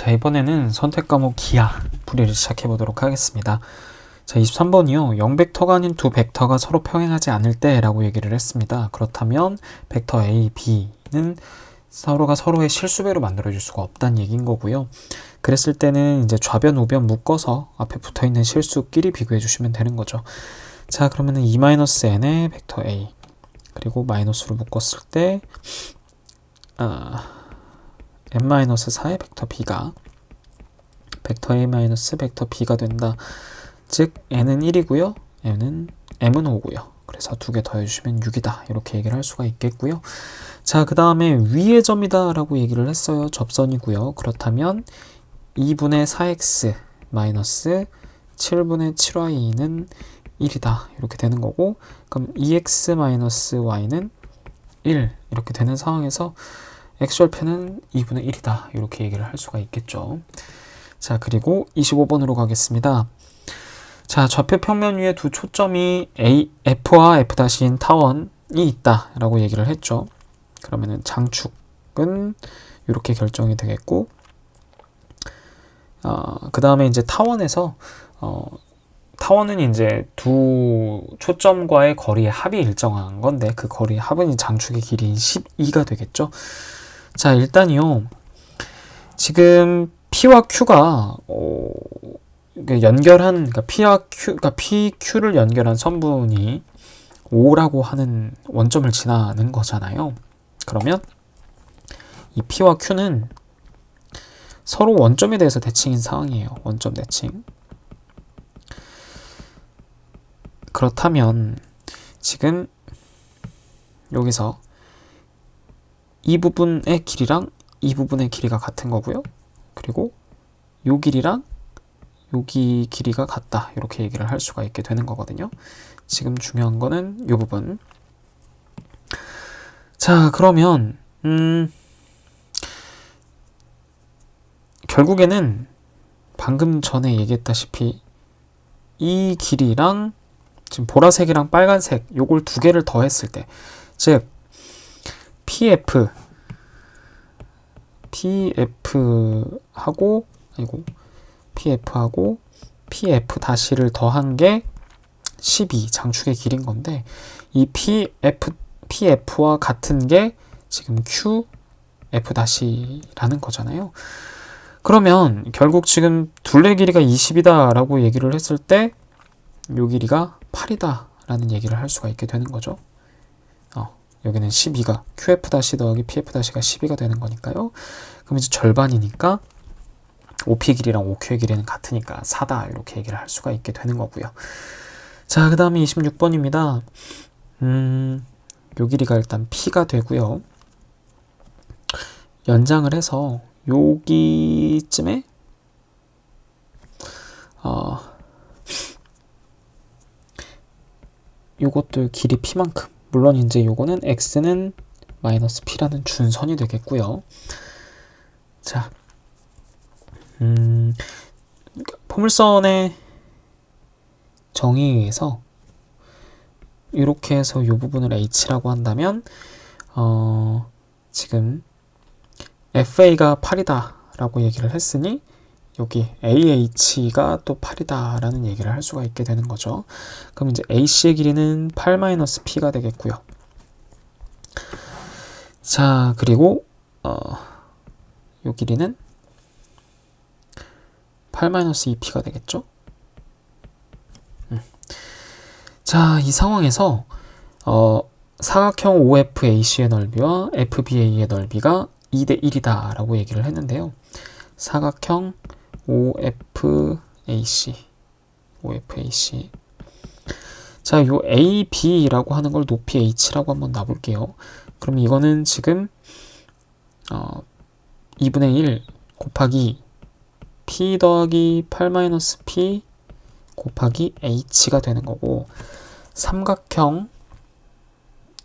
자, 이번에는 선택 과목 기하 풀이를 시작해 보도록 하겠습니다. 자, 23번이요. 0벡터가 아닌 두 벡터가 서로 평행하지 않을 때라고 얘기를 했습니다. 그렇다면 벡터 A, B는 서로가 서로의 실수배로 만들어줄 수가 없다는 얘기인 거고요. 그랬을 때는 이제 좌변, 우변 묶어서 앞에 붙어 있는 실수끼리 비교해 주시면 되는 거죠. 자, 그러면은 2-n의 벡터 A 그리고 마이너스로 묶었을 때 아, n-4의 벡터 b가 벡터 a 벡터 b가 된다. 즉 n은 1이고요. m은 m은 5고요. 그래서 두 개 더해주시면 6이다. 이렇게 얘기를 할 수가 있겠고요. 자, 그 다음에 위의 점이다 라고 얘기를 했어요. 접선이고요. 그렇다면 2분의 4x 마이너스 7분의 7y는 1이다. 이렇게 되는 거고 그럼 2x 마이너스 y는 1 이렇게 되는 상황에서 x절편은 2분의 1이다. 이렇게 얘기를 할 수가 있겠죠. 자, 그리고 25번으로 가겠습니다. 자, 좌표 평면 위에 두 초점이 A, F와 F'인 타원이 있다 라고 얘기를 했죠. 그러면은 장축은 이렇게 결정이 되겠고, 어, 그 다음에 이제 타원에서 어, 타원은 이제 두 초점과의 거리의 합이 일정한 건데 그 거리의 합은 장축의 길이인 12가 되겠죠. 자, 일단요. 지금 P와 Q가 어, 연결한 그러니까 P와 Q, 그러니까 PQ를 연결한 선분이 5라고 하는 원점을 지나는 거잖아요. 그러면 이 P와 Q는 서로 원점에 대해서 대칭인 상황이에요. 원점 대칭. 그렇다면 지금 여기서 이 부분의 길이랑 이 부분의 길이가 같은 거고요. 그리고 요 길이랑 여기 길이가 같다. 이렇게 얘기를 할 수가 있게 되는 거거든요. 지금 중요한 거는 요 부분. 자, 그러면 음 결국에는 방금 전에 얘기했다시피 이 길이랑 지금 보라색이랑 빨간색 요걸 두 개를 더했을 때 즉 PF PF하고 아이고 PF하고 PF 다시를 더한 게 12 장축의 길인 건데 이 PF PF와 같은 게 지금 QF 다시라는 거잖아요. 그러면 결국 지금 둘레 길이가 20이다라고 얘기를 했을 때 요 길이가 8이다 라는 얘기를 할 수가 있게 되는 거죠. 어, 여기는 12가 QF 더하기 PF 다시가 12가 되는 거니까요. 그럼 이제 절반이니까 OP 길이랑 OQ의 길이는 같으니까 4다 이렇게 얘기를 할 수가 있게 되는 거고요. 자, 그 다음에 26번입니다. 음, 요 길이가 일단 P가 되고요. 연장을 해서 여기쯤에 어, 요것도 길이 p만큼 물론 이제 요거는 x는 마이너스 p라는 준선이 되겠고요. 자, 음, 포물선의 정의에 의해서 이렇게 해서 이 부분을 h라고 한다면 어, 지금 fa가 8이다 라고 얘기를 했으니 여기 AH가 또 8이다 라는 얘기를 할 수가 있게 되는 거죠. 그럼 이제 AC의 길이는 8-P가 되겠고요. 자, 그리고 어, 요 길이는 8-2P가 되겠죠. 음. 자, 이 상황에서 어, 사각형 OFAC의 넓이와 FBA의 넓이가 2대 1이다 라고 얘기를 했는데요. 사각형 OFAC OFAC 자, 요 AB라고 하는 걸 높이 H라고 한번 놔볼게요. 그럼 이거는 지금 어, 2분의 1 곱하기 P 더하기 8-P 곱하기 H가 되는 거고 삼각형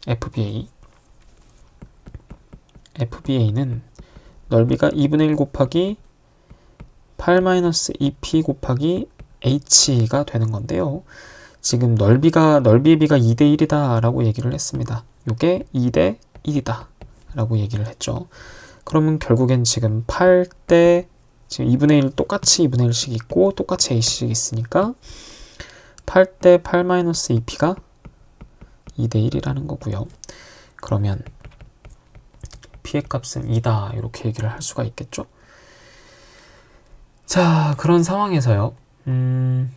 FBA FBA는 넓이가 2분의 1 곱하기 8-2p 곱하기 h가 되는 건데요. 지금 넓이가 넓이의 비가 2대 1이다 라고 얘기를 했습니다. 이게 2대 1이다 라고 얘기를 했죠. 그러면 결국엔 지금 8대 지금 2분의 1 똑같이 2분의 1씩 있고 똑같이 a씩 있으니까 8대 8-2p가 2대 1이라는 거고요. 그러면 p의 값은 2다 이렇게 얘기를 할 수가 있겠죠. 자 그런 상황에서요. 음,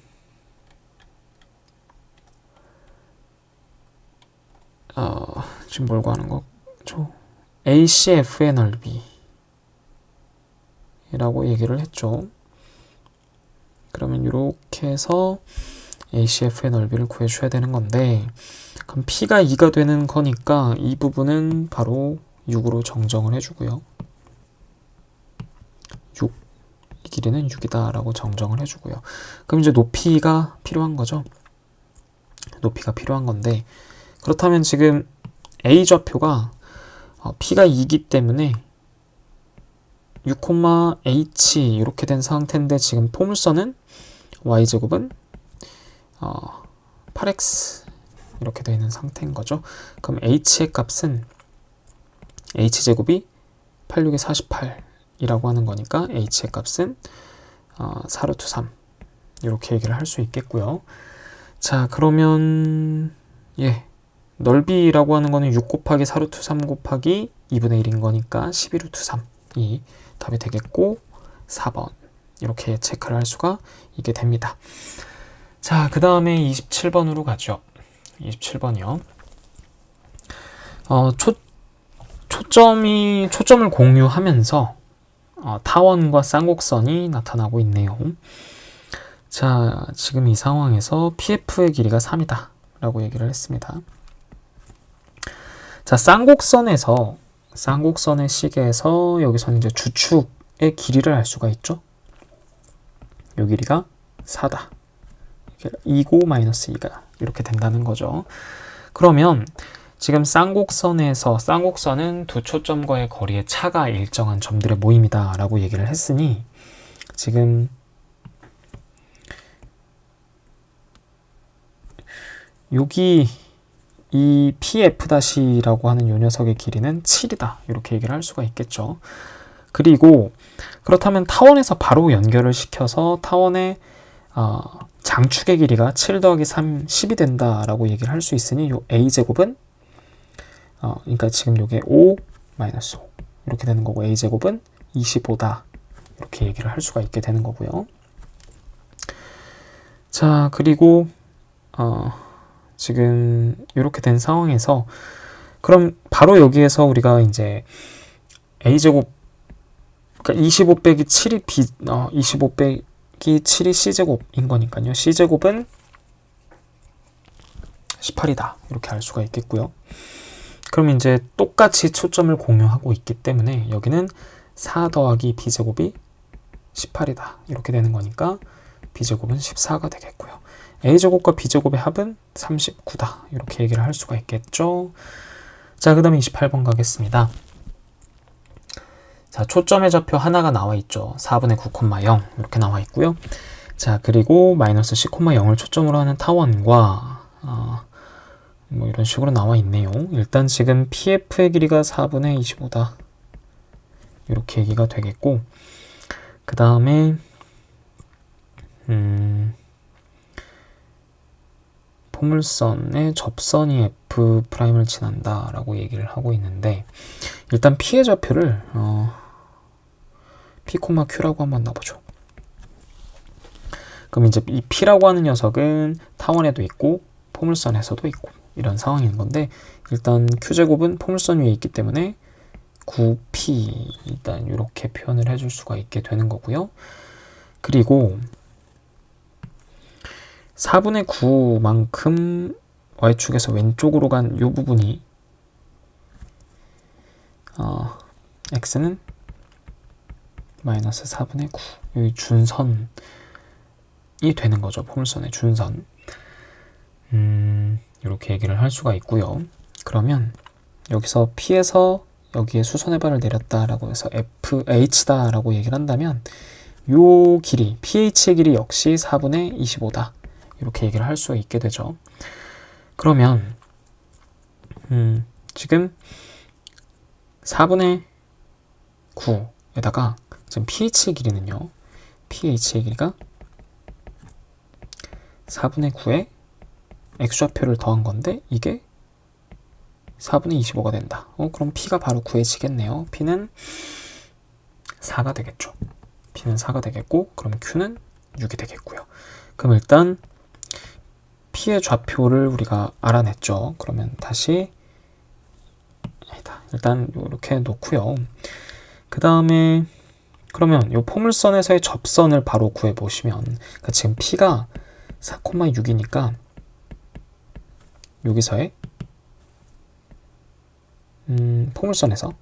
어, 지금 뭘 구하는 거죠? ACF의 넓이 라고 얘기를 했죠. 그러면 이렇게 해서 ACF의 넓이를 구해줘야 되는 건데 그럼 P가 2가 되는 거니까 이 부분은 바로 6으로 정정을 해주고요. 6. 이 길이는 6이다 라고 정정을 해주고요. 그럼 이제 높이가 필요한 거죠. 높이가 필요한 건데 그렇다면 지금 A 좌표가 어, P가 2기 때문에 6,h 이렇게 된 상태인데 지금 포물선은 y제곱은 어, 8x 이렇게 되어 있는 상태인 거죠. 그럼 h의 값은 h제곱이 8, 6에 48 이라고 하는 거니까 h의 값은 어, 4루트 3 이렇게 얘기를 할 수 있겠고요. 자 그러면 예 넓이라고 하는 거는 6 곱하기 4루트 3 곱하기 2분의 1인 거니까 11루트 3이 답이 되겠고 4번 이렇게 체크를 할 수가 있게 됩니다. 자, 그 다음에 27번으로 가죠. 27번이요. 어, 초, 초점이, 초점을 공유하면서 어, 타원과 쌍곡선이 나타나고 있네요. 자, 지금 이 상황에서 PF의 길이가 3이다. 라고 얘기를 했습니다. 자, 쌍곡선에서 쌍곡선의 시계에서 여기서는 이제 주축의 길이를 알 수가 있죠. 요 길이가 4다. 2고 마이너스 2가 이렇게 된다는 거죠. 그러면 지금 쌍곡선에서 쌍곡선은 두 초점과의 거리의 차가 일정한 점들의 모임이다 라고 얘기를 했으니 지금 여기 이 PF-라고 하는 요 녀석의 길이는 7이다. 이렇게 얘기를 할 수가 있겠죠. 그리고 그렇다면 타원에서 바로 연결을 시켜서 타원의 어, 장축의 길이가 7 더하기 3, 10이 된다라고 얘기를 할 수 있으니 요 a제곱은 어, 그러니까 지금 요게 5 마이너스 5 이렇게 되는 거고 a제곱은 25다. 이렇게 얘기를 할 수가 있게 되는 거고요. 자, 그리고 어, 지금 이렇게 된 상황에서 그럼 바로 여기에서 우리가 이제 a제곱 그러니까 25 빼기 7이 b 어, 25 빼기 7이 c제곱인 거니까요. c제곱은 18이다. 이렇게 알 수가 있겠고요. 그럼 이제 똑같이 초점을 공유하고 있기 때문에 여기는 4 더하기 b제곱이 18이다. 이렇게 되는 거니까 b제곱은 14가 되겠고요. a제곱과 b제곱의 합은 39다. 이렇게 얘기를 할 수가 있겠죠. 자, 그 다음에 28번 가겠습니다. 자, 초점의 좌표 하나가 나와 있죠. 4분의 9,0 이렇게 나와 있고요. 자, 그리고 마이너스 10,0을 초점으로 하는 타원과 어, 뭐 이런 식으로 나와 있네요. 일단 지금 PF의 길이가 4분의 25다. 이렇게 얘기가 되겠고 그 다음에 음, 포물선의 접선이 F 프라임을 지난다라고 얘기를 하고 있는데 일단 P의 좌표를 어, P, Q라고 한번 놔보죠. 그럼 이제 이 P라고 하는 녀석은 타원에도 있고 포물선에서도 있고 이런 상황인 건데 일단 Q제곱은 포물선 위에 있기 때문에 9P 일단 이렇게 표현을 해줄 수가 있게 되는 거고요. 그리고 4분의 9만큼 y축에서 왼쪽으로 간 이 부분이 어, x는 마이너스 4분의 9 여기 준선이 되는 거죠 포물선의 준선 음, 이렇게 얘기를 할 수가 있고요 그러면 여기서 P에서 여기에 수선의 발을 내렸다라고 해서 F, H다라고 얘기를 한다면 요 길이, pH의 길이 역시 4분의 25다. 이렇게 얘기를 할 수 있게 되죠. 그러면 음, 지금 4분의 9에다가 지금 pH의 길이는요. pH의 길이가 4분의 9에 x좌표를 더한 건데 이게 4분의 25가 된다. 어, 그럼 p가 바로 구해지겠네요. p는 4가 되겠죠. p는 4가 되겠고 그럼 q는 6이 되겠고요. 그럼 일단 p의 좌표를 우리가 알아냈죠. 그러면 다시. 일단 이렇게 놓고요. 그 다음에 그러면 이 포물선에서의 접선을 바로 구해 보시면 그러니까 지금 p가 4,6이니까 여기서의 음, 포물선에서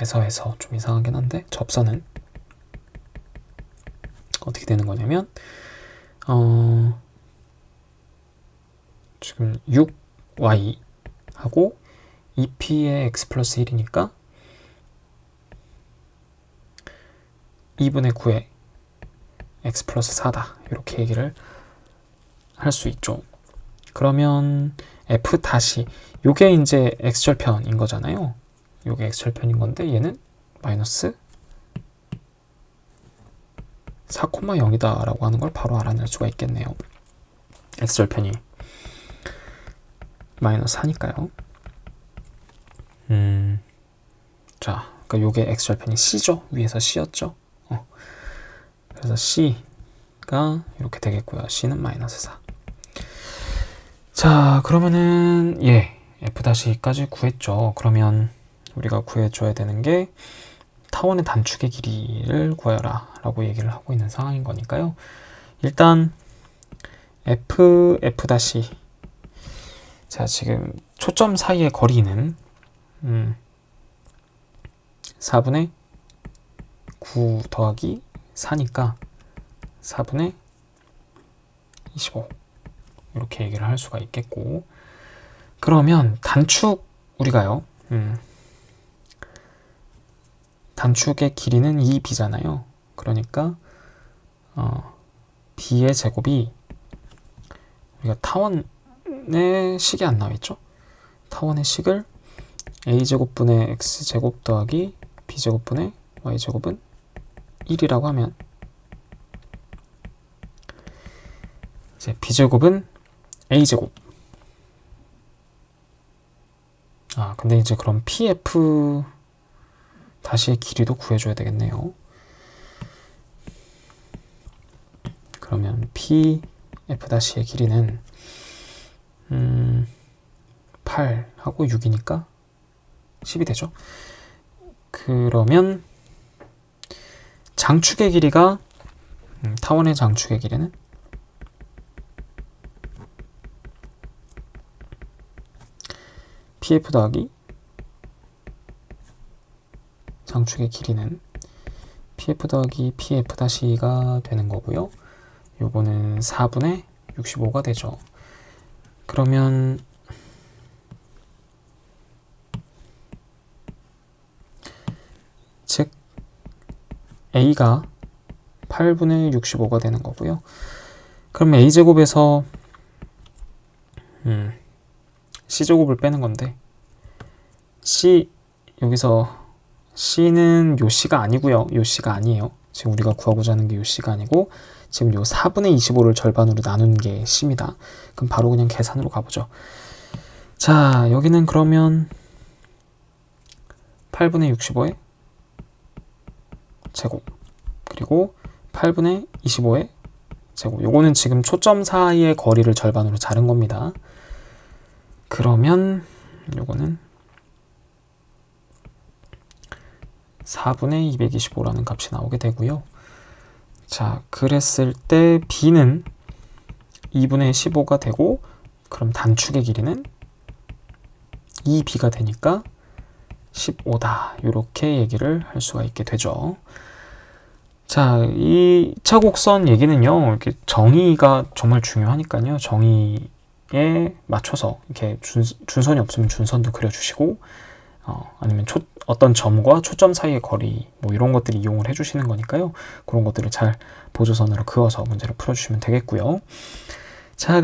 에서에서 좀 이상하긴 한데 접선은 어떻게 되는 거냐면 어 지금 6y 하고 2p의 x 플러스 1이니까 2분의 9의 x 플러스 4다 이렇게 얘기를 할 수 있죠. 그러면 f 다시 요게 이제 x절편인 거잖아요. 요게 x절편인 건데 얘는 마이너스 4,0이다 라고 하는 걸 바로 알아낼 수가 있겠네요. x절편이 마이너스 4니까요. 음, 자, 그러니까 요게 x절편이 c죠. 위에서 c였죠. 어. 그래서 c가 이렇게 되겠고요. c는 마이너스 4. 자, 그러면은 예, f-까지 구했죠. 그러면 우리가 구해줘야 되는 게 타원의 단축의 길이를 구하라 라고 얘기를 하고 있는 상황인 거니까요. 일단 f, f 다시 자 지금 초점 사이의 거리는 음, 4분의 9 더하기 4니까 4분의 25 이렇게 얘기를 할 수가 있겠고. 그러면 단축 우리가요 음, 단축의 길이는 2b잖아요. 그러니까 어, b의 제곱이 우리가 타원의 식이 안 나와 있죠? 타원의 식을 a제곱분의 x제곱 더하기 b제곱분의 y제곱은 1이라고 하면 이제 b제곱은 a제곱. 아 근데 이제 그럼 pf 다시의 길이도 구해줘야 되겠네요. 그러면 pf 다시의 길이는 음 8하고 6이니까 10이 되죠? 그러면 장축의 길이가 음, 타원의 장축의 길이는 pf 더하기 장축의 길이는 pf 더하기 pf 다시가 되는 거고요. 요거는 4분의 65가 되죠. 그러면 즉 a가 8분의 65가 되는 거고요. 그럼 a제곱에서 음, c제곱을 빼는 건데 c 여기서 c는 요 c가 아니고요. 요 c가 아니에요. 지금 우리가 구하고자 하는 게 요 c가 아니고 지금 요 4분의 25를 절반으로 나눈 게 c입니다. 그럼 바로 그냥 계산으로 가보죠. 자 여기는 그러면 8분의 65의 제곱 그리고 8분의 25의 제곱 요거는 지금 초점 사이의 거리를 절반으로 자른 겁니다. 그러면 요거는 4분의 225라는 값이 나오게 되고요. 자, 그랬을 때 b는 2분의 15가 되고 그럼 단축의 길이는 2b가 되니까 15다. 이렇게 얘기를 할 수가 있게 되죠. 자, 이 차곡선 얘기는요. 이렇게 정의가 정말 중요하니까요. 정의에 맞춰서 이렇게 준, 준선이 없으면 준선도 그려주시고 어, 아니면 초, 어떤 점과 초점 사이의 거리 뭐 이런 것들 이용을 해주시는 거니까요. 그런 것들을 잘 보조선으로 그어서 문제를 풀어주시면 되겠고요. 자.